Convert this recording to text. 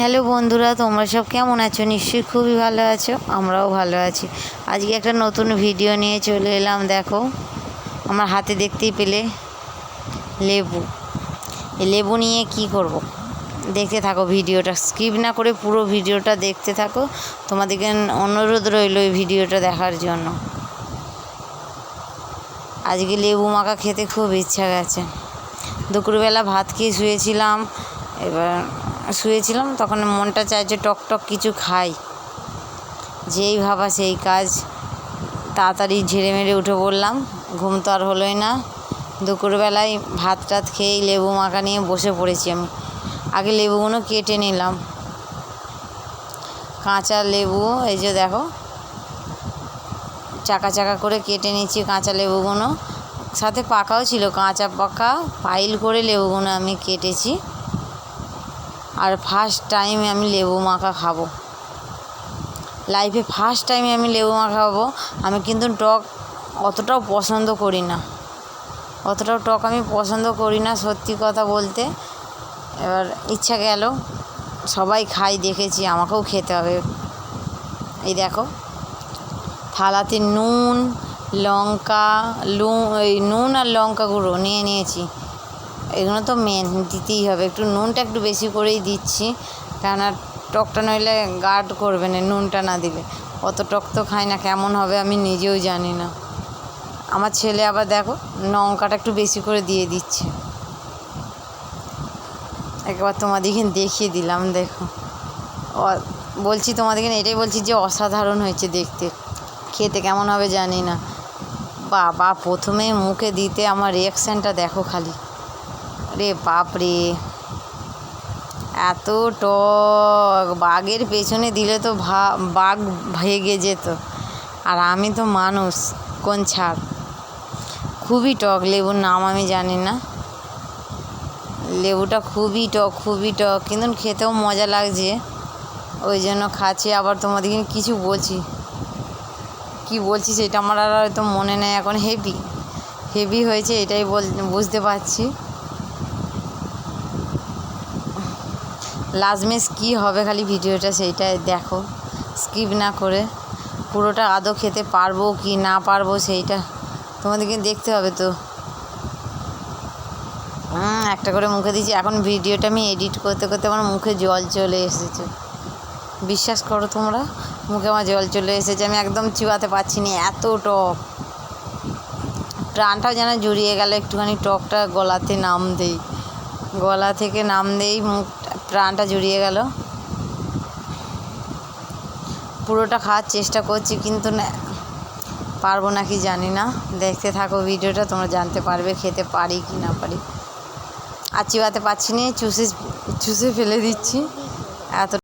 Hello বন্ধুরা, তোমরা সব কেমন আছো? নিশ্চয়ই খুবই ভালো আছো, আমরাও ভালো আছি। আজকে একটা নতুন ভিডিও নিয়ে চলে এলাম, দেখো। আমার হাতে দেখতেই পেলে লেবু। লেবু নিয়ে কি করব। দেখতে থাকো ভিডিওটা স্কিপ না করে পুরো ভিডিওটা দেখতে থাকো। তোমাদেরকে অনুরোধ রইল এই ভিডিওটা দেখার জন্য। আজকে লেবু মাখা খেতে খুব ইচ্ছা গেছে। দুপুরবেলা ভাত খেয়ে শুয়েছিলাম, এবার শুয়েছিলাম, তখন মনটা চাইছে টক টক কিছু খাই। যেই ভাবা সেই কাজ। তাড়াতাড়ি ঝেড়ে মেরে উঠে পড়লাম। ঘুম তো আর হলোই না। দুপুরবেলায় ভাত টাত খেয়েই লেবু মাখা নিয়ে বসে পড়েছি আমি। আগে লেবুগুলো কেটে নিলাম। কাঁচা লেবু, এই যে দেখো। চাকা চাকা করে কেটে নিচ্ছি কাঁচা লেবুগুলো। সাথে পাকাও ছিল, কাঁচা পাকা। পাইল করে লেবুগুলো আমি কেটেছি। আর ফার্স্ট টাইমে আমি লেবু মাখা খাব। লাইফে ফার্স্ট টাইমে আমি লেবু মাখা খাব, আমি কিন্তু টক অতটাও পছন্দ করি না। অতটাও টক আমি পছন্দ করি না, সত্যি কথা বলতে। এবার ইচ্ছা গেল, সবাই খাই, দেখেছি, আমাকেও খেতে হবে। এই দেখো, থালাতে নুন, লঙ্কা, লু এই নুন আর লঙ্কা গুঁড়ো নিয়ে নিয়েছি। এগুলো তো মেন দিতেই হবে। একটু নুনটা একটু বেশি করেই দিচ্ছি। কেননা টকটা নইলে গার্ড করবে না, নুনটা না দিলে। অত টক তো খাই না, কেমন হবে আমি নিজেও জানি না। আমার ছেলে আবার দেখো, লঙ্কাটা একটু বেশি করে দিয়ে দিচ্ছে। একবার তোমাদেরকে দেখিয়ে দিলাম, দেখো। বলছি তোমাদেরকে এটাই বলছি যে অসাধারণ হয়েছে দেখতে। খেতে কেমন হবে জানি না। বাবা, প্রথমে মুখে দিতে আমার রিয়াকশানটা দেখো খালি। রে বাপরে। এত টক। বাঘের পেছনে দিলে তো ভা, বাঘ ভেগে যেত। আর আমি তো মানুষ, কোন ছাড়? খুবই টক লেবুর নাম আমি জানি না। লেবুটা খুবই টক খুবই টক। কিন্তু খেতেও মজা লাগছে। ওই জন্য খাচ্ছি। আবার তোমাদেরকে কিছু বলছি? কি বলছি সেটা আমার আর হয়তো মনে নেই। এখন হেভি হেভি হয়েছে, এটাই বল, বুঝতে পারছি। লাজমেস কী হবে খালি ভিডিওটা সেইটাই দেখো। স্কিপ না করে পুরোটা আদৌ খেতে পারব কি না পারব সেইটা তোমাদেরকে দেখতে হবে তো। একটা করে মুখে দিয়েছি। এখন ভিডিওটা আমি এডিট করতে করতে আমার মুখে জল চলে এসেছে। বিশ্বাস করো তোমরা, মুখে আমার জল চলে এসেছে। আমি একদম চিবাতে পারছি না, এত টক। প্রাণটাও যেন জুড়িয়ে গেল, একটুখানি টকটা গলাতে নাম দেই। গলা থেকে নাম দেই মুখ প্রাণটা জুড়িয়ে গেল। পুরোটা খাওয়ার চেষ্টা করছি, কিন্তু না, পারব নাকি জানি না। দেখতে থাকো ভিডিওটা, তোমরা জানতে পারবে খেতে পারি কি না পারি। আর চিবাতে পারছি না, চুষে চুষে ফেলে দিচ্ছি। এত